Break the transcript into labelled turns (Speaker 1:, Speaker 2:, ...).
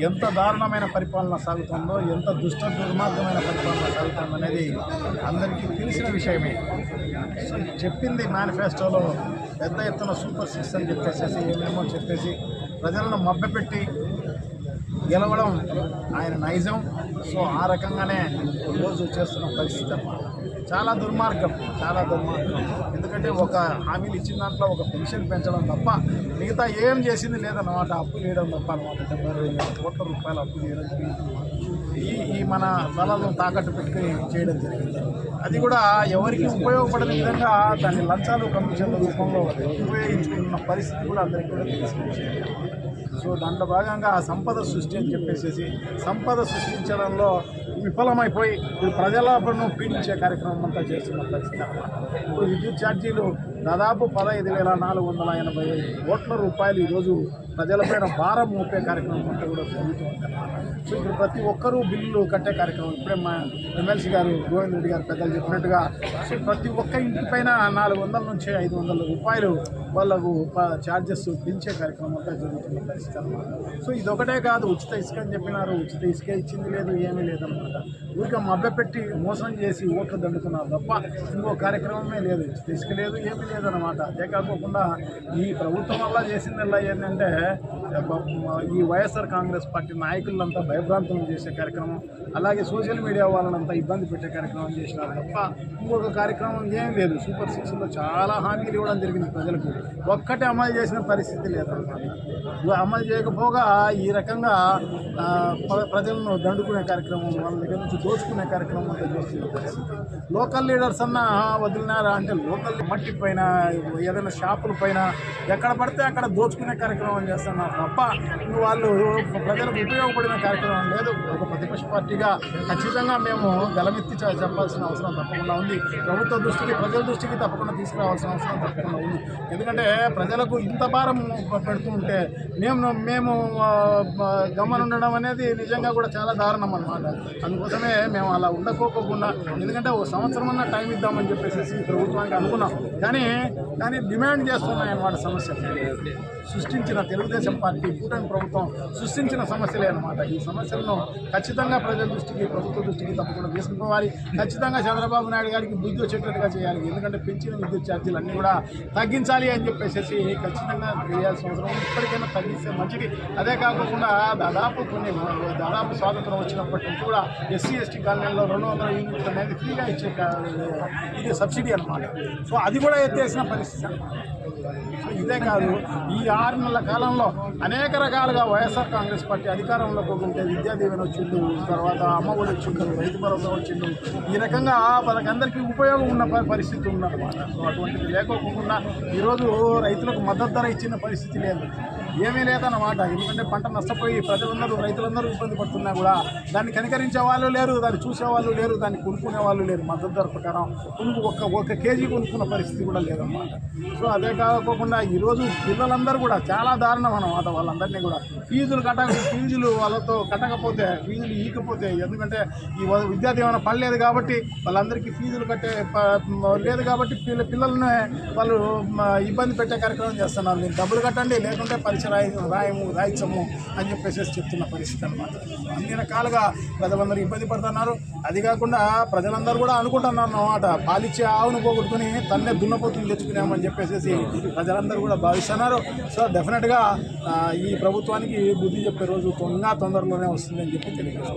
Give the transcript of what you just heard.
Speaker 1: ఎంత దారుణమైన పరిపాలన సాగుతుందో ఎంత దుష్ట దుర్మార్గమైన పరిపాలన సాగుతుందో అనేది అందరికీ తెలిసిన విషయమే. సో చెప్పింది మేనిఫెస్టోలో పెద్ద ఎత్తున సూపర్ సిక్స్ అని చెప్పేసేసి ఏమేమో చెప్పేసి ప్రజలను మభ్యపెట్టి గెలవడం ఆయన నైజం. సో ఆ రకంగానే ఈరోజు చేస్తున్న పరిస్థితి అన్నమాట చాలా దుర్మార్గం చాలా దుర్మార్గం. ఎందుకంటే ఒక హామీలు ఇచ్చిన దాంట్లో ఒక పెన్షన్ పెంచడం తప్ప మిగతా ఏం చేసింది లేదన్నమాట. అప్పు చేయడం తప్ప అనమాట డెబ్బై రెండు వేల కోట్ల రూపాయలు అప్పు చేయడం ఈ ఈ మన స్థలాలను తాకట్టు పెట్టుకుని చేయడం జరిగింది. అది కూడా ఎవరికి ఉపయోగపడని విధంగా దాన్ని లంచాలు కమిషన్ల రూపంలో ఉపయోగించుకున్న పరిస్థితి కూడా అందరికీ కూడా తెలుసుకోవచ్చు సో దాంట్లో భాగంగా ఆ సంపద సృష్టి అని చెప్పేసి సంపద సృష్టించడంలో విఫలమైపోయి ఇప్పుడు ప్రజలను పీడించే కార్యక్రమం అంతా చేస్తున్న పరిస్థితి ఇప్పుడు విద్యుత్ ఛార్జీలు దాదాపు పదహైదు వేల నాలుగు వందల ఎనభై కోట్ల రూపాయలు ఈరోజు ప్రజలపైన భారం మోపే కార్యక్రమం అంతా కూడా జరుగుతుంది అన్నమాట సో ఇప్పుడు ప్రతి ఒక్కరూ బిల్లులు కట్టే కార్యక్రమం. ఇప్పుడే మా ఎమ్మెల్సీ గారు గోవింద్ రెడ్డి గారు పెద్దలు చెప్పినట్టుగా సో ప్రతి ఒక్క ఇంటి పైన నాలుగు వందల నుంచి ఐదు వందల రూపాయలు వాళ్ళకు ఛార్జెస్ పెంచే కార్యక్రమం అంతా జరుగుతున్న పరిస్థితి అనమాట సో ఇదొకటే కాదు ఉచిత ఇసుక అని చెప్పినారు ఉచిత ఇసుక ఇచ్చింది లేదు ఏమీ లేదనమాట ఊరికే మభ్యపెట్టి మోసం చేసి ఓట్లు దండుతున్నారు తప్ప ఇంకో కార్యక్రమమే లేదు. ఉచిత ఇసుక లేదు ఏమీ లేదనమాట అదే కాకుండా ఈ ప్రభుత్వం వల్ల చేసిందల్లా ఏంటంటే ఈ వైఎస్ఆర్ కాంగ్రెస్ పార్టీ నాయకులంతా భయభ్రాంతం చేసే కార్యక్రమం అలాగే సోషల్ మీడియా వాళ్ళనంతా ఇబ్బంది పెట్టే కార్యక్రమం చేసినారు. తప్ప ఇంకొక కార్యక్రమం ఏం లేదు. సూపర్ సిక్స్లో చాలా హామీలు ఇవ్వడం జరిగింది ప్రజలకు. ఒక్కటే అమలు చేసిన పరిస్థితి లేదన్నమాట అమలు చేయకపోగా ఈ రకంగా ప్రజలను దండుకునే కార్యక్రమం వాళ్ళ దగ్గర నుంచి దోచుకునే కార్యక్రమం అంతా చేస్తున్న పరిస్థితి. లోకల్ లీడర్స్ అన్న వదిలినారా? అంటే లోకల్ మట్టి పైన ఏదైనా షాపుల పైన ఎక్కడ పడితే అక్కడ దోచుకునే కార్యక్రమం చేస్తున్నారు తప్ప వాళ్ళు ప్రజలకు ఉపయోగపడిన కార్యక్రమం లేదు. ఒక ప్రతిపక్ష పార్టీగా ఖచ్చితంగా మేము గలమెత్తి చెప్పాల్సిన అవసరం తప్పకుండా ఉంది. ప్రభుత్వ దృష్టికి ప్రజల దృష్టికి తప్పకుండా తీసుకురావాల్సిన అవసరం తప్పకుండా ఉంది. ఎందుకంటే ప్రజలకు ఇంత భారం పెడుతూ ఉంటే మేము మేము గమనుండడం అనేది నిజంగా కూడా చాలా దారుణం అనమాట అందుకోసమే మేము అలా ఉండకోకుండా ఎందుకంటే ఒక సంవత్సరం అన్న టైం ఇద్దామని చెప్పేసి ప్రభుత్వానికి అనుకున్నాం. కానీ కానీ డిమాండ్ చేస్తున్నాయి అన్నమాట సమస్య సృష్టించిన తెలుగుదేశం పార్టీ కూటమి ప్రభుత్వం సృష్టించిన సమస్యలే అనమాట ఈ సమస్యలను ఖచ్చితంగా ప్రజల దృష్టికి ప్రభుత్వ దృష్టికి తప్పకుండా తీసుకుపోవాలి. ఖచ్చితంగా చంద్రబాబు నాయుడు గారికి బుద్ధి వచ్చేటట్టుగా చేయాలి. ఎందుకంటే పెంచిన విద్యుత్ ఛార్జీలు అన్నీ కూడా తగ్గించాలి అని చెప్పేసి ఖచ్చితంగా చేయాల్సిన అవసరం ఇప్పటికైనా తగ్గిస్తే మంచిది. అదే కాకుండా దాదాపు కొన్ని దాదాపు స్వాతంత్రం వచ్చినప్పటి నుంచి కూడా ఎస్సీ ఎస్టీ కాలనీలో రెండు వందల యూనిట్లు అనేది ఫ్రీగా ఇచ్చే ఇది సబ్సిడీ అనమాట సో అది కూడా ఎత్తేసిన పరిస్థితి అనమాట సో ఇదే కాదు ఈ ఆరు నెలల కాలంలో అనేక రకాలుగా వైఎస్ఆర్ కాంగ్రెస్ పార్టీ అధికారంలోకి ఉంటే విద్యా దీవెన వచ్చిండు తర్వాత అమ్మ ఒడి వచ్చిండు రైతు భరోసా వచ్చిండు. ఈ రకంగా వాళ్ళకందరికీ ఉపయోగం ఉన్న పరిస్థితి ఉందన్నమాట. సో అటువంటిది లేకోకుండా ఈరోజు రైతులకు మద్దతు ధర ఇచ్చిన పరిస్థితి లేదు. ఏమీ లేదన్నమాట. ఎందుకంటే పంట నష్టపోయి ప్రజలందరూ రైతులందరూ ఇబ్బంది పడుతున్నా కూడా దాన్ని కనికరించే వాళ్ళు లేరు దాన్ని చూసే వాళ్ళు లేరు దాన్ని కొనుక్కునే వాళ్ళు లేరు మద్దతు ధర ప్రకారం. కొనుక్కు ఒక్క ఒక కేజీ కొనుక్కున్న పరిస్థితి కూడా లేదన్నమాట. సో అదే కాకుండా ఈరోజు పిల్లలందరూ కూడా చాలా దారుణం అన్నమాట వాళ్ళందరినీ కూడా. ఫీజులు కట్ట ఫీజులు వాళ్ళతో కట్టకపోతే ఫీజులు ఈకపోతే ఎందుకంటే ఈ వ- విద్యా పడలేదు కాబట్టి వాళ్ళందరికీ ఫీజులు కట్టే ప- లేదు కాబట్టి పిల్ల పిల్లల్ని వాళ్ళు ఇబ్బంది పెట్టే కార్యక్రమం చేస్తున్నారు. డబ్బులు కట్టండి లేకుంటే పరిస్థితి పరీక్ష రాయి రాయము రాయించము అని చెప్పేసి చెప్తున్న పరిస్థితి అనమాట అన్ని రకాలుగా ప్రజలందరూ ఇబ్బంది పడుతున్నారు. అది కాకుండా ప్రజలందరూ కూడా అనుకుంటున్నారు అన్నమాట. పాలిచ్చే ఆవును పోగొట్టుకుని తన్నే దున్నపోతులు తెచ్చుకున్నామని చెప్పేసి ప్రజలందరూ కూడా భావిస్తున్నారు. సో డెఫినెట్గా ఈ ప్రభుత్వానికి బుద్ధి చెప్పే రోజు తొందర తొందరలోనే వస్తుందని చెప్పి తెలియజేస్తాం